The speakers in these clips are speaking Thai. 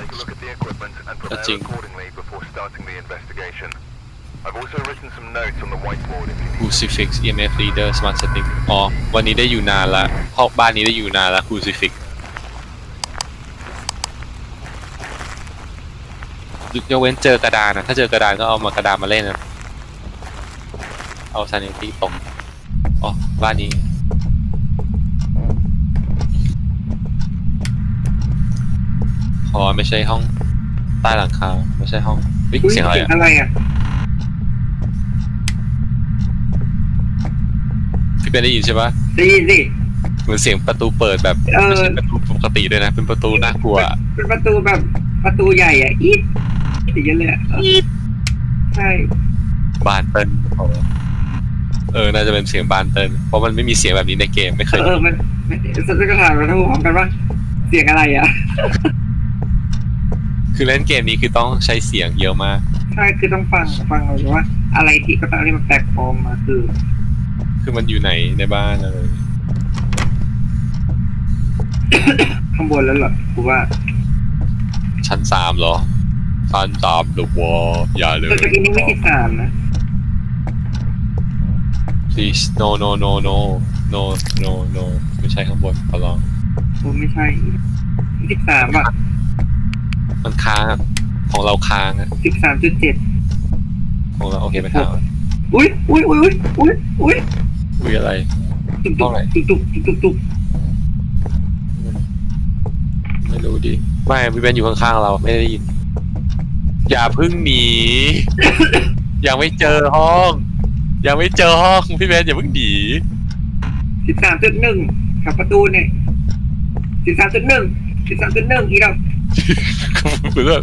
Take a look at the equipment and prepare Touching. accordingly before starting the investigation. I've also written some notes on the whiteboard if you need Crucifix EMF Reader Smart Setting อ๋อ วันนี้ได้อยู่นานละห้องบ้านนี้ได้อยู่นานละ Crucifix ยกเว้นเจอกระดานนะถ้าเจอกระดานก็เอามากระดานมาเล่นนะ เอา sanity ตกอ๋อบ้านนี้ ข อไม่ใช่ห้องใต้หลังคาไม่ใช่ห้องเฮ้ยอุ๊ยเสียงอะไรอะอะไรอะพี่เป็นได้ยินใช่ปะได้ยินสิเหมือนเสียงประตูเปิดแบบเออ ไม่ใช่ประตูปกติด้วยนะ เป็นประตูน่ากลัวอะเป็นประตูแบบประตูใหญ่อะอีดอย่างเงี้ยเลยอะใช่บานเติ้ลเออน่าจะเป็นเสียงบานเติ้ลเพราะมันไม่มีเสียงแบบนี้ในเกมไม่เคยเออมันมันสัตว์กระถางเราต้องพร้อมกันว่าเสียงอะไรอะ คือเล่นเกมนี้คือต้องใช้เสียงเยอะมาก ใช่คือต้องฟังฟังเลยว่า อะไรที่ก็ตามที่มันแปลกปลอมมาคือ คือมันอยู่ไหนในบ้านอะไรข้างบนแล้วเหรอกูว่า ชั้นสามเหรอ ชั้นสามหรือวออย่าเลยแต่ตะกี้นี้ไม่ติดตามนะ please no no no no no no no ไม่ใช่ข้างบนขอร้องโอ้ไม่ใช่สิบสามอะ มันค้างอะของเราค้างอะสิบสามจุดเจ็ดของเราโอเคไหมครับอุ้ยอุ้ยอุ้ยอุ้ยอุ้ยอุ้ยอะไรตุกห้ตุองกไหนตุกตุกตุกตุกตุกไม่รู้ดิไม่พี่เบนอยู่ข้างๆเราไม่ได้ยิน อย่าเพึ่งหนี ยังไม่เจอห้อง ยังไม่เจอห้องพี่เบนอย่าเพึ่งหนีสิบสามจุดหนึ่งกับประตูเนี่ยสิบสามจุดหนึ่งสิบสามจุดหนึ่งอีกแล้ว เพื่อน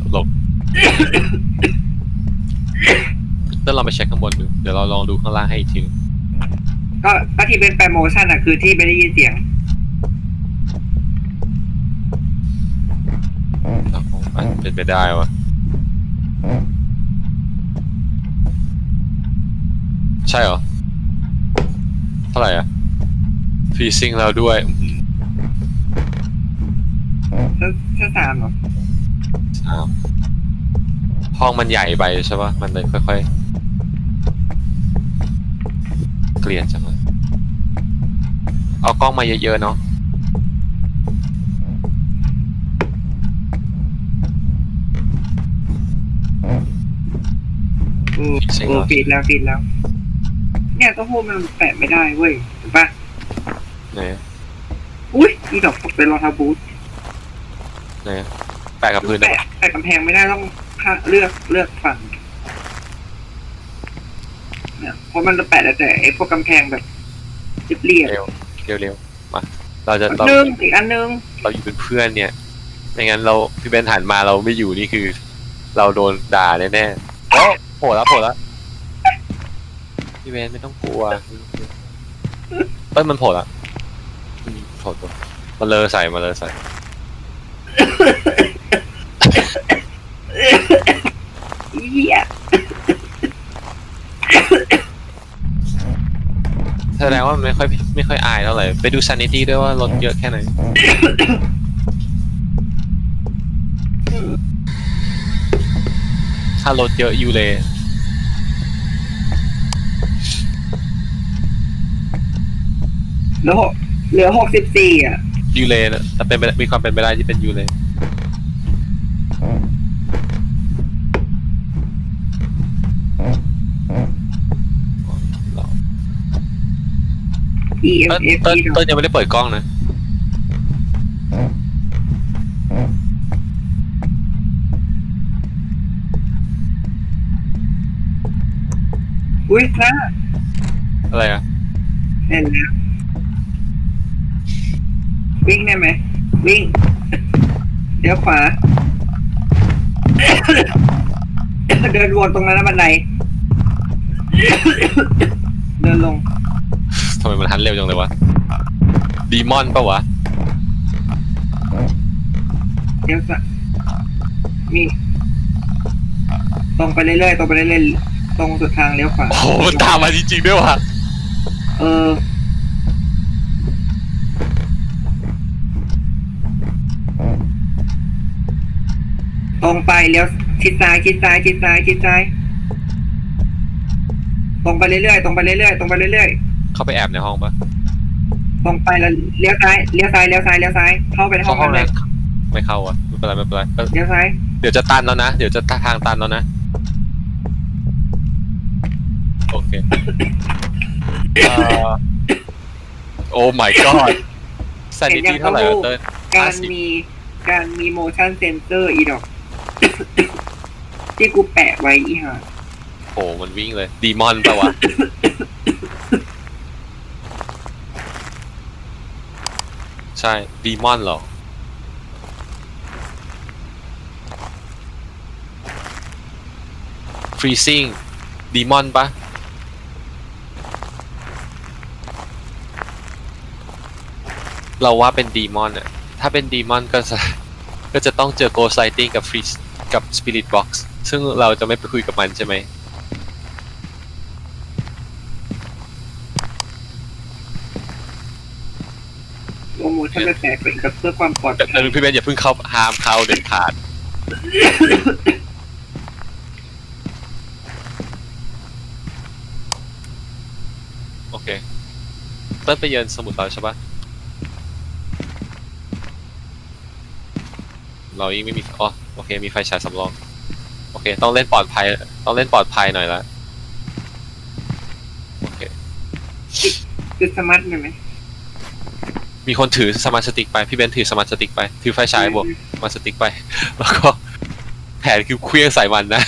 ตลกเดี๋ยวเราไปเช็คข้างบนดู เดี๋ยวเราลองดูข้างล่างให้อีกทีนึงก็ก็ที่เป็นแปลโมชั่นอะคือที่ไม่ได้ยินเสียงอะอะเป็นไปได้วะใช่เหรอ เท่าไหร่อะฟีซิ่งเราด้วย อื้อหือถ้าถ้าสามเหรออ้าวห้องมันใหญ่ไปใช่ปะมันเลยค่อยๆ เกลียดจังเลย เอากล้องมาเยอะๆเนาะโอ้โอ้ปิดแล้วปิดแล้ว เนี่ยเต้าหู้มันแปะไม่ได้เว้ยถูกปะไหนอุ้ยอีดอกเป็นรองเท้าบูทไห นแปะกับพื้นได้แปะปะแปะกำแพงไม่ได้ต้องค่ะเลือกเลือกฝั่งเนี่ยเพราะมันจะแปะแต่แต่ไอ้พวกกำแพงแบบเรียบเร็วเร็วเร็วมาเราจะๆเราหนึ่งอีกอันหนึงเราอยู่เป็นเพื่อนเนี่ย ไม่งั้นเราพี่เบนหันมาเราไม่อยู่นี่คือ เราโดนด่าแน่ๆโอ้โผล่แล้วโผล่แล้วพี่เบนไม่ต้องกลัวเอ้ยมันโผล่แล้วอืมโผล่ตัวมาเลอใส่มาเลอใส่ เหี้ยแสดงว่ามันไม่ค่อยไม่ค่อยอายเท่าไหร่ ไปดูซ a นิตี้ด้วยว่ารถเยอะแค่ไหน ถ้ารถเยอะยูเลยเหลือหกเหลือหกสิบสี่อะยูเลนะแต่เป็นไปได้มีความเป็นไปได้ที่เป็นยูเล E M เต้น F เต้น E เต้นยังไม่ได้เปิดกล้องนะ อุ้ยพระอะไรอะเห็นแล้ววิ่งได้ไหมวิ่ง เดี๋ยวขวา เดินวนตรงนั้นแล้วบันได เดินลง ทำไมมันทันเร็วจังเลยวะดีมอนปะวะเดี๋ยวสะนี่ตรงไปเรื่อยๆตรงไปเรื่อยๆตรงสุดทางเลี้ยวขวาโอ้โหมันตามมาจริงๆด้วยวะเออตรงไปเลี้ยวชิดซ้ายชิดซ้ายชิดซ้ายชิดซ้ายตรงไปเรื่อยๆตรงไปเรื่อยๆตรงไปเรื่อยๆ เข้าไปแอบในห้องปะๆตรงไปแล้วเลี้ยวซ้ายเลี้ยวซ้ายเลี้ยวซ้ายเลี้ยวซ้ายเข้าไปในห้เข้าองห้องนั้นเลนั้ยนไม่เข้าอะไม่เป็นไรไม่เป็นไรก็เลี้ยวซ้ายเดี๋ยวจะตันแล้วนะเดี๋ยวจะทางตันแล้วนะโอเคเอ่อโอ้ my god สันนิธิเท่าไหร่วะเติ้ล การ50 มีการมี motion sensor อีดอก ที่กูแปะไว้อีห่าโหมันวิ่งเลย ดีมอนปะวะ ใช่ดีมอนเหรอ ฟรีซิ่งดีมอนปะเราว่าเป็นดีมอนอะถ้าเป็นดีมอนก็จะก็จะต้องเจอโกไซติงกับฟรีกับสปิริตบ็อกซ์ซึ่งเราจะไม่ไปคุยกับมันใช่ไหม โปรโมชั่นแปลกเป็นกับเพื่อความปลอดแต่ภัยพี่เบนอย่าเพิ่งเข้าห้ามเข้าเด็ดขาดโอเคเต้นไปเยือนสมุดเราใช่ปะเรายังไม่มีอ๋อโอเคมีไฟฉายสำรองโอเค ต้องเล่นปลอดภัย ต้องเล่นปลอดภัยหน่อยละโอเค คือสมาร์ทหน่อยไหม มีคนถือสมาร์ทสติ๊กไปพี่เบนถือสมาร์ทสติ๊กไปถือไฟฉายบวกมาสติ๊กไป แล้วก็แผนคือเคลี้ยงใส่มันนะ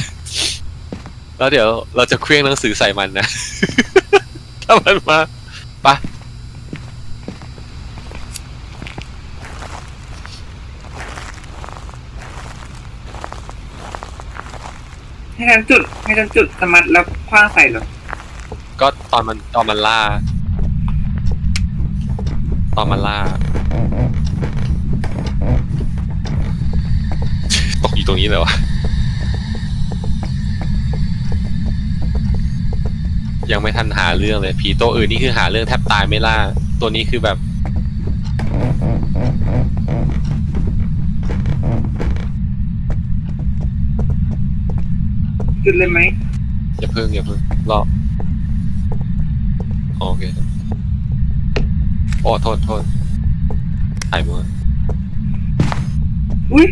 แล้วเดี๋ยวเราจะเคลี้ยงหนังสือใส่มันนะ ถ้ามันมาปะให้ฉันจุดให้ฉันจุดสมาร์ทแล้วคว้างใส่เหรอก็ตอนมันตอนมันล่า ตอนมันล่า ตกอยู่ตรงนี้เลยวะยังไม่ทันหาเรื่องเลย ผีตัวอื่นนี่คือหาเรื่องแทบตายไม่ล่า ตัวนี้คือแบบจุดเลยไหมอย่าเพิ่งอย่าเพิ่งรอโอเคโอ้โทษโทษถ่ายมืออุ้ย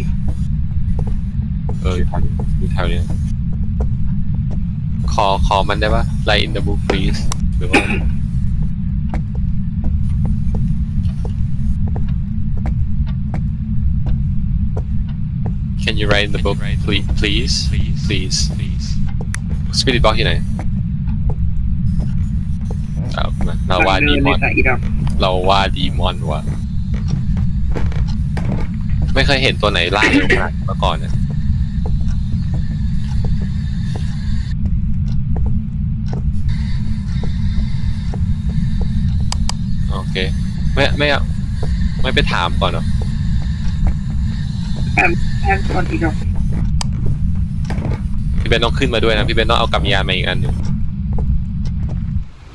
เอออยู่แถวนี้อยู่แถวนี้ขอขอมันได้ปะ Light in the book please หรือว่า Can you write in the book please please please please Spirit box อยู่ไหนเอามาเราว่าเดิดีนมเลอยนจ้ะอีดอก เราว่าดีมอนว่ะ ไม่เคยเห็นตัวไหนล่าเร็วขนาดนี้มาก่อนเนี่ยโอเค ไม่ไม่เอาไม่ไปถามก่อนเหรอแอมแอมก่อนอีดอกพี่เบนต้องขึ้นมาด้วยนะ พี่เบนต้องเอากำยานมาอีกอันหนึ่ง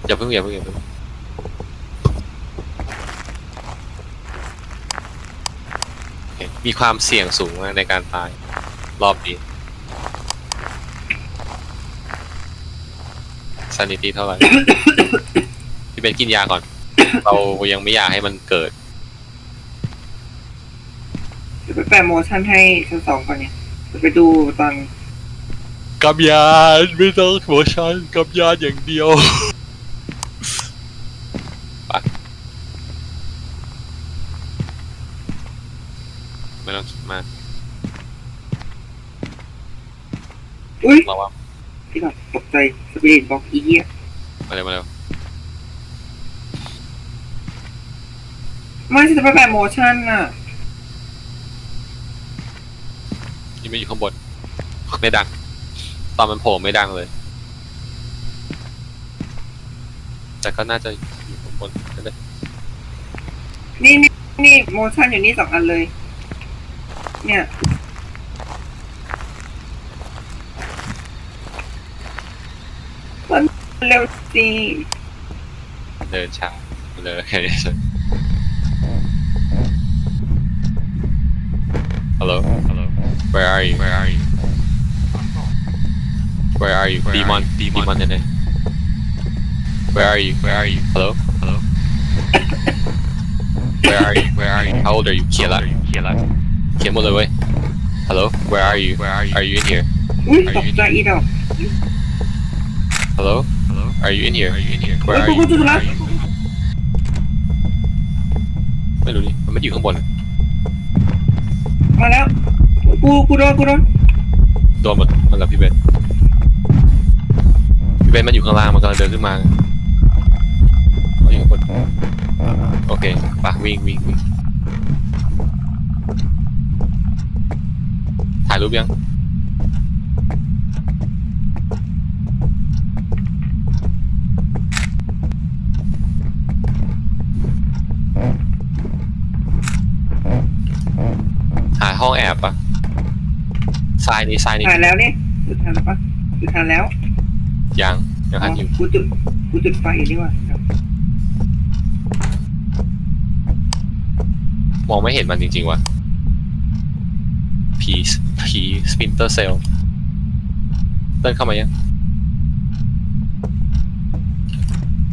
อย่าเพิ่งอย่าเพิ่งอย่าเพิ่งโอเค มีความเสี่ยงสูงมากในการตาย รอบนี้ซานิตี้เท่าไหร่ พี่เบนกินยาก่อน เรายังไม่อยากให้มันเกิดเดี๋ยวไปแปะโมชั่นให้ชั้นสองก่อนเนี่ยเดี๋ยวไปดูตอนกำยานไม่ต้องโมชั่นกำยานอย่างเดียว ไปไม่ต้องคิดมาก อุ้ยเราว่าอีดอกตกใจสปิริตบอกอีเหี้ยมาเร็วมาเร็วไม่ฉันจะไปแปะโมชั่นน่ะนี่ไม่อยู่ข้างบนไม่ดัง ตอนมันโผล่ไม่ดังเลย แต่ก็น่าจะอยู่ข้างบนก็ได้นี่นี่นี่โมชั่นอยู่นี่สองอันเลย เนี่ย เร็วสิ เดินช้าเลยแค่นี้เฉยฮัลโหลฮัลโหล Where are you Where are you Where are you Demon Demon แน่ๆ Where are you Where are you Hello Hello Where are you Where are you How old are you เขียนละเขียนละเขียนหมดเลยเว้ย Hello Where are you Where are you Are you in here อุ้ยตกใจอีดอก Hello Hello Are you in here Are you in here เฮ้ Where ย are กู you กูจุดละไม่รู้ดิมันไม่ได้อยู่ข้างบนมาแล้ว กู กูโดน กูโดน โดนหมดมันแล้วพี่เบนพี่เบนมันอยู่ข้างล่างมันกำลังเดินขึ้นมาเอาอยู่ข้างบนโอเคปะวิ่งวิ่งวิ่งถ่ายรูปยัง หาห้องแอบปะทรายนี้ทรายนี้ถ่ายแล้วเนี่ยจุดทันปะจุดทันแล้วยังยังทันอยู่กูจุดกูจุดไฟอยู่นี่ว่ะมองไม่เห็นมันจริงๆว่ะผีผีสปินเตอร์เซลเดินเข้ามายัง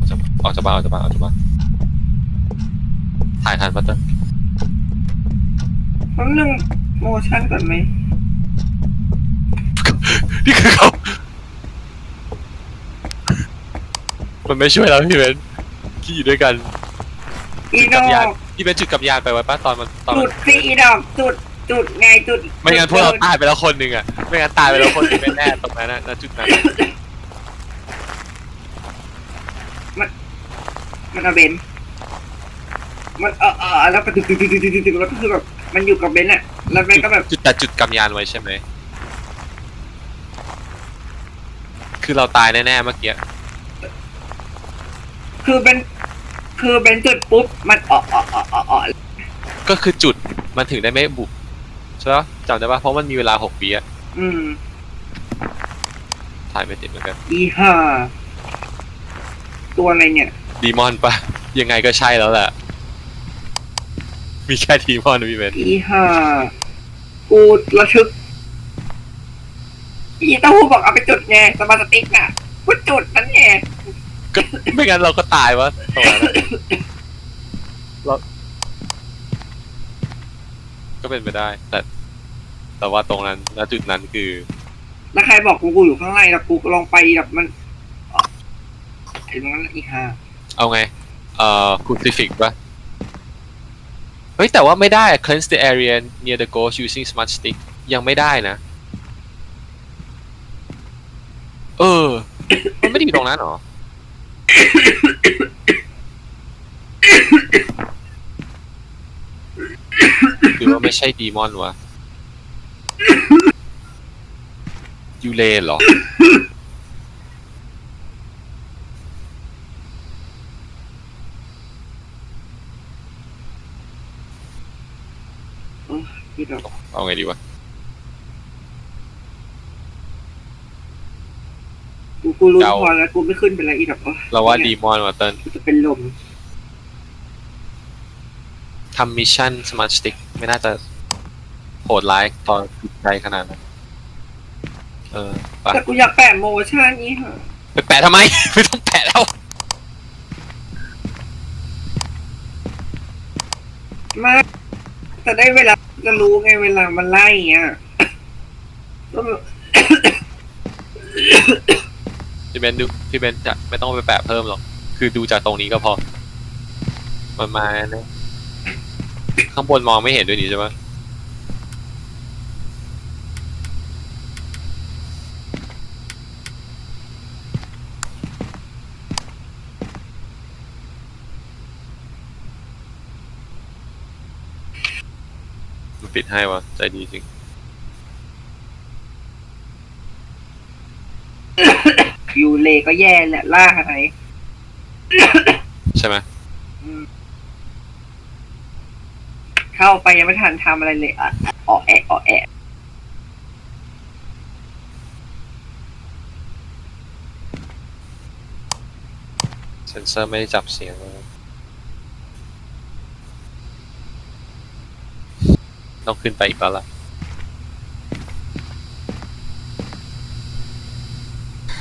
ออกจากออกจากบ้านออกจากบ้านออกจากบ้านถ่ายทันปะเต้นแป๊บนึงโมชั่นก่อนไหมนี่คือเขา มันไม่ช่วยเราพี่เบนที่อยู่ด้วยกันอีจุดดกัอบยานกพี่เบนจุดกับยานไปไว้ปะตอนมันตอนจุมันดสิอีดอกจุดจุดไงจุดไม่งั้นพวกเราจุดตายไปแล้วคนหนึ่งอะ ไม่งั้นตายไปแล้วคนหนึ่งแน่ๆตรงนั้นนะณจุดนั้น มันเอาเบนมันเออเออแล้วก็ตึกตึกตึกตึกตึกตึกแล้วก็คือแบบ มันอยู่กับเบนอะแล้วเบนก็แบบจุดแต่จุดกำยานไว้ใช่ไหม คือเราตายแน่ๆเมื่อกี้ คือเบนคือเบนจุดปุ๊บมันเออเออเออเออเออก็คือจุดมันถึงได้ไม่บุกใช่ปะจำได้ปะเพราะมันมีเวลาหกปีอะอืมถ่ายไม่ติดเหมือนกัน อีห่าตัวอะไรเนี่ย ดีมอนปะยังไงก็ใช่แล้วแหละ มีแค่ดีมอนนะพี่เบนอีห่ากูระทึกอีเต้าหู้บอกเอาไปจุดไงสมาร์ทสติ๊กน่ะกูจุดนั้นไงก็ไม่งั้นเราก็ตายวะตรงนั้นอะเราก็เป็นไปได้ แต่ แต่ว่าตรงนั้นณจุดนั้นคือ แล้วใครบอกกูกูอยู่ข้างในแล้วกูก็ลองไปแบบมันอ๋อไอ้ตรงนั้นอีห่าเอาไง เอ่อ crucifix ปะเฮ้ย แต่ว่าไม่ได้ cleanse the area near the ghost using smart stick ยังไม่ได้นะ เออ มันไม่ได้อยู่ตรงนั้นหรอ หรือว่าไม่ใช่ดีมอนวะยูเลนเหรอ ที่แบบ เอาไงดีวะกูกูรู้เดาพอแล้วกูไม่ขึ้นไปแล้วอีแบบเราว่าดีมอนวะเติ้ลกูจะเป็นลมทำมิชชั่นสมาร์ทสติ๊กไม่น่าจะโหดร้ายตอนจิตใจขนาดนั้นเออปะแต่กูอยากแปะโมชั่นนี้ฮะไปแปะทำไม ไม่ต้องแปะแล้ว มากแต่ได้เวลา ก็รู้ไงเวลามันไล่อะก็พี่เบนดูพี่เบนจะไม่ต้องไปแปะเพิ่มหรอก คือดูจากตรงนี้ก็พอ มันมาเนะข้างบนมองไม่เห็นด้วยนี่ใช่ไหม มันปิดให้วะใจดีจริง ยูเลก็แย่แหละล่าอะไรใช่ไหมอืมเข้าไปยังไม่ทันทำอะไรเลยอะอ๋อแอะอ๋อแอะเซนเซอร์ไม่ได้จับเสียงเลย ต้องขึ้นไปอีกแล้วล่ะ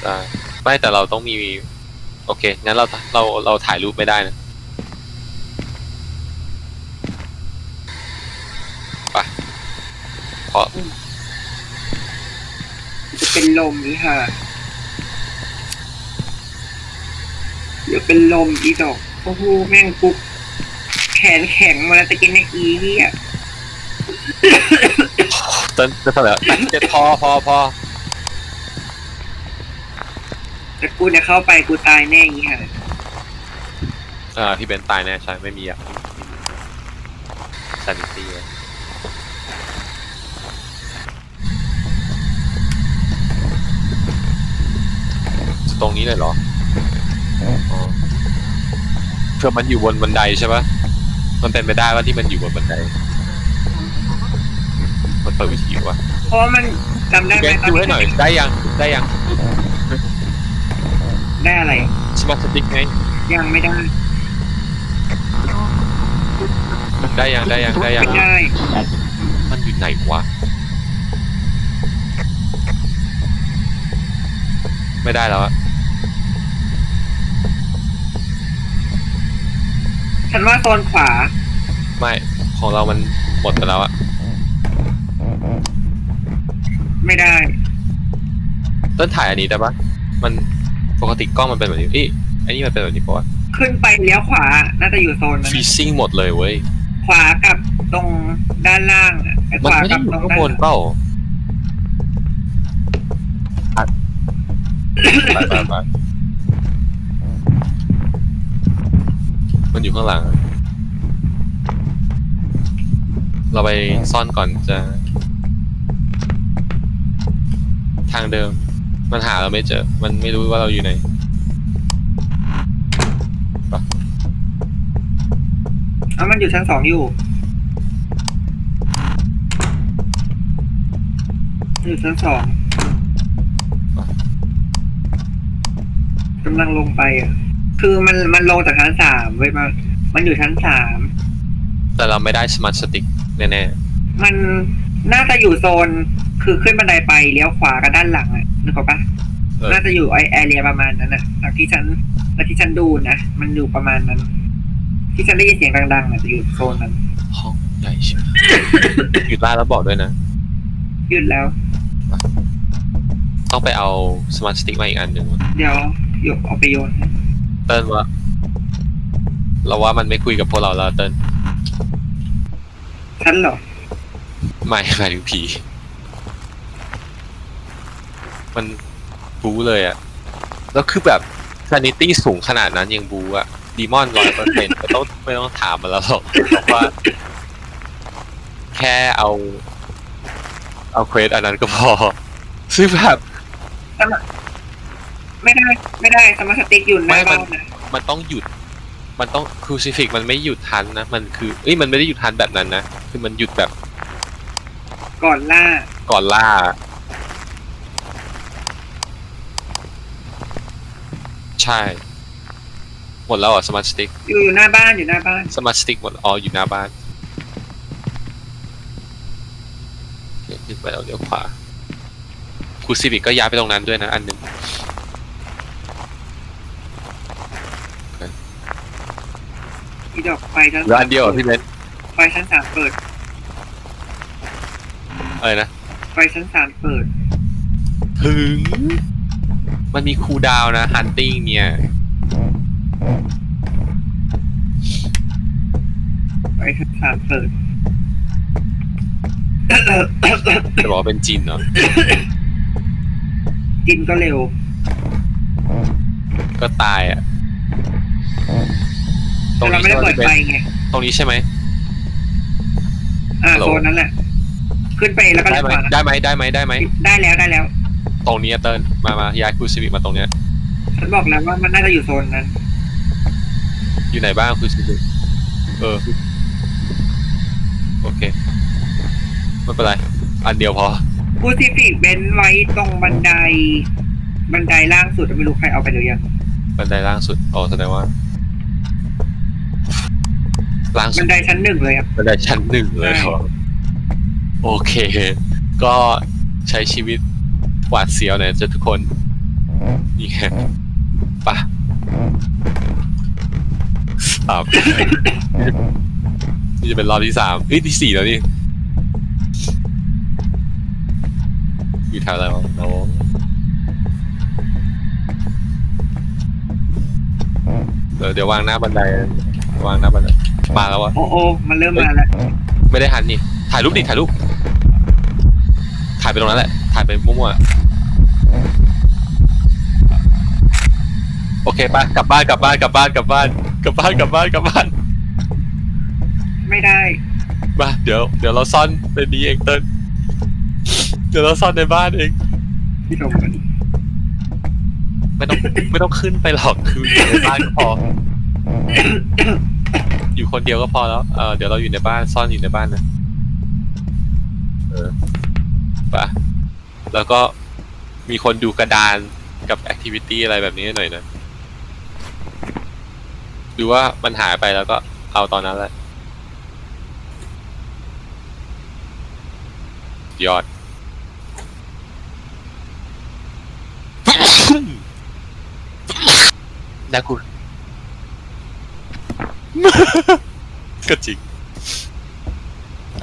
ได้ไม่แต่เราต้องมี โอเค งั้นเราเราเราถ่ายรูปไม่ได้นะไปเพราะจะเป็นลมนี่ค่ะเดี๋ยวเป็นลมอีดอกโอ้โหแม่งปุ๊บแขนแข็งมาแล้วตะกินในอีเนี่ย ต้นจะเท่าไหร่วะเจ็ดพอพอพอแต่กูจะเข้าไปกูตายแน่อย่างงี้ค่ะเออพี่เบนตายแน่ใช่ไม่มีอะซันิตี้ตรงนี้เลยเหรออ๋อเพื่อมันอยู่บนบันไดใช่ปะมันเป็นไปได้ว่าที่มันอยู่บนบันไดมัน เปิดวิทยุวะเพราะว่ามันจำได้พี่ไหเบมนดูให้หน่อย ได้ยัง ได้ยังได้อะไร สมาร์ทสติ๊กไง ยังไม่ได้ได้ยัง ได้ยัง ได้ยัง ไม่ได้มันอยู่ไหนวะ ไม่ได้แล้วอะฉันว่าโซนขวาไม่ ของเรามันหมดไปแล้วอะ ไม่ได้ ต้นถ่ายอันนี้ได้ปะมันปกติกล้องมันเป็นแบบนี้เอ้ยอันนี้มันเป็นแบบนี้ปะวะขึ้นไปเลี้ยวขวา น่าจะอยู่โซนนั้นฟรีซิ่งหมดเลยเว้ย ขวากับตรงด้านล่างอะไอ้ขมันวาไม่กัได้บอยู่ตรงข้างด้านบนเปล่าอะไปไปไปมันอยู่ข้างหลัง เราไปซ่อนก่อนจะ ทางเดิม มันหาเราไม่เจอ มันไม่รู้ว่าเราอยู่ไหนเอามันอยู่ชั้นสองอยู่อยู่ชั้นสองกำลังลงไปอะ คือมันมันลงจากชั้นสามเว้ยมันมันอยู่ชั้นสามแต่เราไม่ได้สมาร์ทสติ๊กแน่มันน่าจะอยู่โซน คือขึ้นบันไดไปเลี้ยวขวากับด้านหลังอะนึกออกปะๆเออ น่าจะอยู่ไอแอเรียประมาณนั้นนะจากที่ฉันจากที่ฉันดูนะมันอยู่ประมาณนั้น ที่ฉันได้ยินเสียงดังๆอะจะอยู่โซนนั้น ห้องใหญ่ใช่ไหมหยุดล่าแล้วบอกด้วยนะ หยุดแล้ว ต้องไปเอาสมาร์ทสติ๊กมาอีกอันหนึ่งเดี๋ยวหยกเอาไปโยนให้เติ้ลว่า เราว่ามันไม่คุยกับพวกเราแล้วเติ้ลฉันเหรอ ไม่หมายถึงผี มันบูเลยอะแล้วคือแบบซานิตี้สูงขนาดนั้นยังบูอะดีมอนร้อยเปอร์เซ็นต์ไม่ต้องไม่ต้องถามมันแล้วหรอกบอกว่า แค่เอา เอาเควสอันนั้นก็พอ ซึ่งแบบไม่ได้ไม่ได้สมาร์ทสติ๊กอยู่หน้าไม่มับ้านนนะมันต้องหยุด มันต้องครูซิฟิกมันไม่หยุดทันนะ มันคือเอ้ยมันไม่ได้หยุดทันแบบนั้นนะ คือมันหยุดแบบก่อนล่าก่อนล่า ใช่ หมดแล้วเหรอะสมาร์ทสติ๊กอยู่อยู่หน้าบ้านอยู่หน้าบ้าน สมาร์ทสติ๊กหมดอ๋ออยู่หน้าบ้านโอเคขึ้นไปแล้วเลี้ยวขวาครูซิฟิกก็ย้ายไปตรงนั้นด้วยนะอันหนึ่งอีดอกไฟชั้นแล้วอันเดียวเหรอพี่เบนซ์ไฟชั้นสามเปิดอะไรนะ ไฟชั้นสามเปิด ถึง มันมีคูลดาวน์นะฮันติ้งเนี่ยไฟชั้นสามเปิดจะบอกว่าเป็นจินเหรอ กินก็เร็ว ก็ตายอะตรแต่งเรานี้ไม่ได้ใช่ไหมเปิดพี่เบไฟนซ์ไง ตรงนี้ใช่ไหม อ่าฮัลโหล โซนนั้นแหละ ขึ้นไปแล้วก็ได้เลี้ยวไหมขวานะได้ไหมได้ไหมได้ไหม ได้แล้วได้แล้ว ตรงนี้อะเติ้ลมามาย้ายครูซิฟิกมาตรงเนี้ยฉันบอกแล้วว่ามันน่าจะอยู่โซนนั้น อยู่ไหนบ้างครูซิฟิกเออ โอเค ไม่เป็นไร อันเดียวพอกูซิฟิกเบนซ์ไว้ตรงบันได บันไดล่างสุดไม่รู้ใครเอาไปหรือยัง บันไดล่างสุดอ๋อแสดงว่าล่างสุบัดนไดชั้นหนึ่งเลยอะบันไดชั้นหนึ่งเลยเหรอโอเค ก็ใช้ชีวิต หวาดเสียวหน่อยจ้ะทุกคน นี่ไงปะสามนี่จะเป็นรอบที่สามเอ้ยที่สี่แล้วนี่อยู่แถวอะไรวะโอ้เดี๋ยวเดี๋ยววางหน้าบันได วางหน้าบันได มาแล้ววะโอ้โอ้มันเริ่มมาแล้ว ไม่ได้หันนี่ ถ่ายรูปดิ ถ่ายรูป ถ่ายไปตรงนั้นแหละ ถ่ายไปมั่วๆโอเคปะกลับบ้านกลับบ้านกลับบ้านกลับบ้านกลับบ้านกลับบ้านกลับบ้านไม่ได้มาเดี๋ยวเดี๋ยวเราซ่อนในนี้เองเติ้ลเดี๋ยวเราซ่อนในบ้านเองพี่ชมกันไม่ต้องไม่ต้องขึ้นไปหรอกคืออยู่ในบ้านก็พอ อยู่คนเดียวก็พอแล้วเออเดี๋ยวเราอยู่ในบ้านซ่อนอยู่ในบ้านนะ เออปะ แล้วก็มีคนดูกระดานกับแอคทิวิตี้อะไรแบบนี้หน่อยนะดูว่ามันหายไปแล้วก็เอาตอนนั้นแหละยอด นะคุณ ก็จริง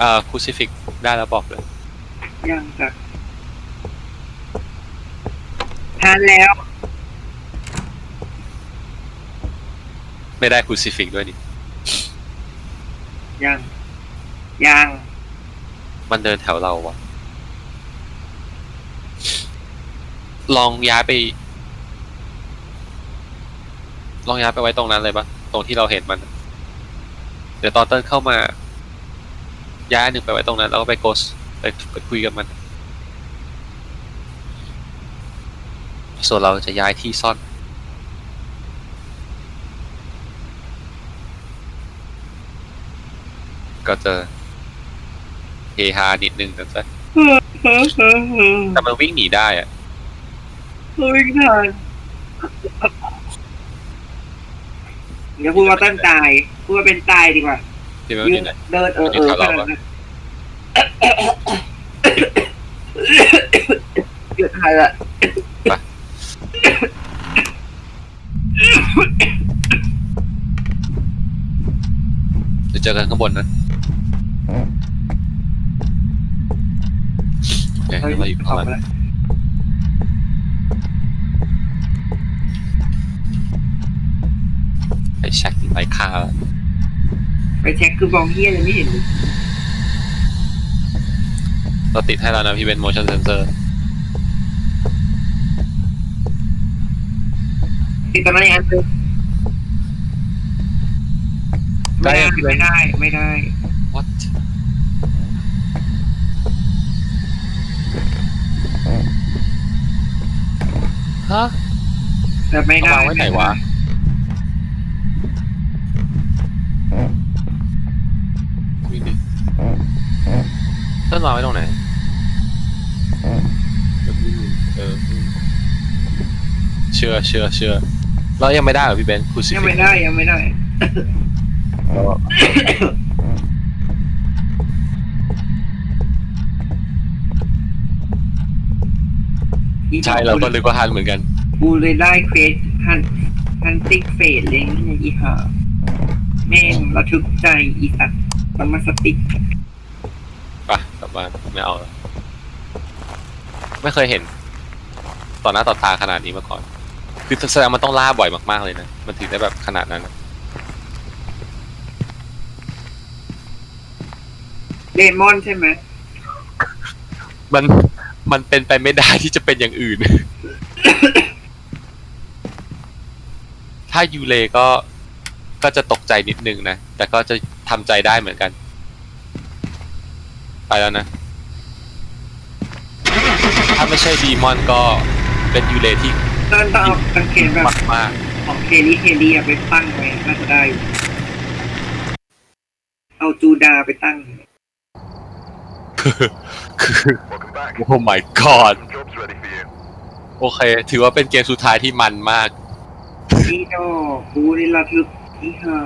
อ่าคูซิฟิกได้แล้วบอกเลย ยังจ้ะ ทานแล้ว ไม่ได้คูซิฟิกด้วยนี่ยัง ยัง มันเดินแถวเราวะลองย้ายไป ลองย้ายไปไว้ตรงนั้นเลยปะตรงที่เราเห็นมัน เดี๋ยวตอนเติ้ลเข้ามา ย้ายอันหนึ่งไปไว้ตรงนั้น แล้วก็ไปโกสไปไปคุยกับมัน ส่วนเราจะย้ายที่ซ่อนก็จะเฮฮานิดนึงนะจ๊ะเฮ้อเฮ้อเฮ้อเฮ้อแต่มันวิ่งหนีได้อะเฮ้ยทานเดี๋ยวพูดว่าต้นตาย พูดว่าเป็นตายดีกว่าที่มันอยู่ไหนเดินเออเออขนาดนั้นหยุดหายละ เดี๋ยวเจอกันข้างบนนะโอเคเฮ้ยเดี๋ยวเราอยู่อข้าองกล่างมาแล้วไปเช็คไร้ค่าแล้วไปเช็คคือบองเฮียเลยไม่เห็นเลยเราติดให้แล้วนะพี่เป็น motion sensor ติดตอนนั้นอีกอันนึงได้ไม่ ยังได้ไม่ได้ไม่ได้ what ฮะแต่ไม่ได้เอาวางไว้ไหนวะวิ่งดิต้นวางไว้ตรงไหนเออเชื่อเชื่อเชื่อเรายังไม่ได้เหรอพี่เบนคูซิยังฟิไม่ได้ยังไม่ได้ ใช่เราก็นึกว่าทันเหมือนกัน กูเลยได้เควสฮันฮันติกเฟสเลยนี่อีห่าแม่งระทึกใจอีสัตว์มันมาสติกปะกลับบ้านไม่เอาแล้วไม่เคยเห็น ต่อหน้าต่อตาขนาดนี้มาก่อน คือแสดงมันต้องล่าบ่อยมากๆเลยนะ มันถึงได้แบบขนาดนั้นนะ เลมอนใช่ไหมมันมันเป็นไปไม่ได้ที่จะเป็นอย่างอื่น ถ้ายูเลก็ก็จะตกใจนิดนึงนะ แต่ก็จะทำใจได้เหมือนกัน ไปแล้วนะ ถ้าไม่ใช่ดีมอนก็เป็นยูเลที่ตอนต้องเอากางเขนแบบมากมากของเคลี่เคลี่อะไปตั้งไว้น่าจะได้ เอาจูดาไปตั้ง Welcome back. ๆโอ้ my god Some jobs ready for you. โอเค ถือว่าเป็นเกมสุดท้ายที่มันมาก อีโดกูนี่ระทึกอีห่า